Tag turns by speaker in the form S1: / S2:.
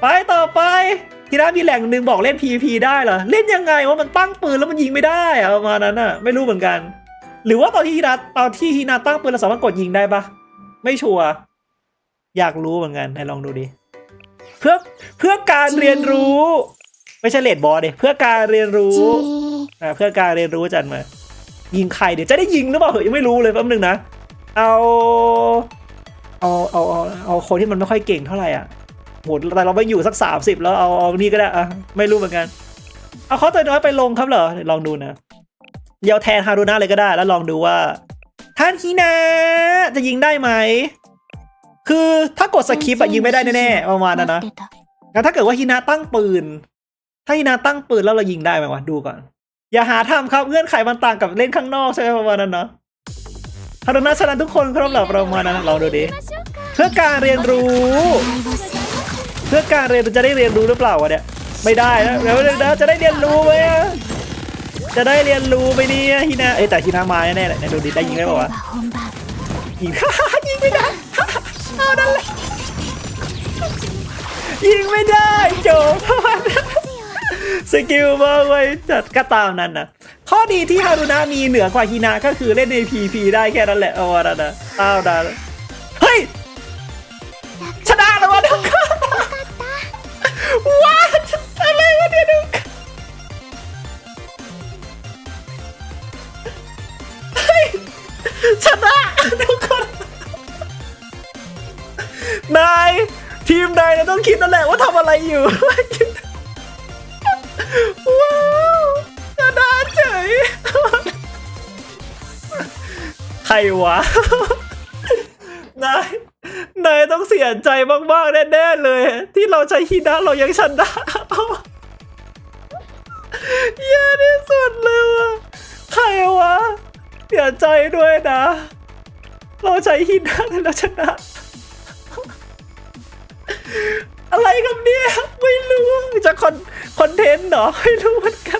S1: ไปต่อไปทีน่ามีแหล่งหนึ่งบอกเล่น PVP ได้เหรอ เล่นยังไงว่ามันตั้งปืนแล้วมันยิงไม่ได้อะประมาณนั้นอะไม่รู้เหมือนกัน หรือว่าตอนที่ฮีนาตอนที่ฮีนาตั้งปืนเราสามารถกดยิงได้ปะไม่ชัวร์อยากรู้เหมือนกันไหนลองดูดิเพื่อเพื่อการเรียนรู้ ไม่ใช่เลดบอลเดเพื่อการเรียนรู้
S2: じ
S1: อ่าเพื่อการเรียนรู้จันมา ยิงใครเดี๋ยวจะได้ยิงหรือเปล่าเหอะยังไม่รู้เลยแป๊บนึงนะเอาเอาเอาเอาเอาคนที่มันไม่ค่อยเก่งเท่าไหร่อะ โหแต่เราไม่อยู่สัก 30 แล้วเอาเอานี่ก็ได้อะไม่รู้เหมือนกัน เอาเขาตัวน้อยไปลงครับเหรอลองดูนะเดี๋ยวแทนฮารุนาเลยก็ได้ แล้วลองดูว่า ท่านฮีนาจะยิงได้ไหม คือถ้ากดสกิปอะยิงไม่ได้แน่ๆประมาณนั้นนะงั้นถ้าเกิดว่าฮีนาตั้งปืน ถ้าฮีนาตั้งปืนแล้วเรายิงได้ไหมวะดูก่อน อย่าหาทำครับเงื่อนไขมันต่างกับเล่นข้างนอกใช่ไหมประมาณนั้นเนาะฮารุนาชนะทุกคนครับเหรอประมาณนั้นลองดูดิเพื่อการเรียนรู้ เพื่อการเรียนจะได้เรียนรู้หรือเปล่าวะเนี่ยไม่ได้นะเดี๋วเดี๋ยวจะได้เรียนรู้ไหมจะได้เรียนรู้ไปเนี่ยฮินาเอ้แต่ฮินามาแน่แหละในดูดิได้ยิงได้ป่าวะยิงยิงไม่ได้เอานั่นและยิงไม่ได้จบสกิลมาอร์ไวจัดก็ตามนั้นนะข้อดีที่ฮารุนามีเหนือกว่าฮินาก็คือเล่นใน PP ได้แค่นั้นแหละเอาละนะเอาละเฮ้ย ชนะทุกคนนายทีมนายนะต้องคิดนั่นแหละว่าทำอะไรอยู่ ว้าวชนะเฉยใครวะนายนายต้องเสียใจมากๆแน่ๆเลย ที่เราใช้ฮินะเรายังชนะ เสียใจด้วยนะ เราใช้ฮินได้แล้วชนะ อะไรกันเนี่ย ไม่รู้จะคอนคอนเทนต์เหรอ ไม่รู้เหมือนกัน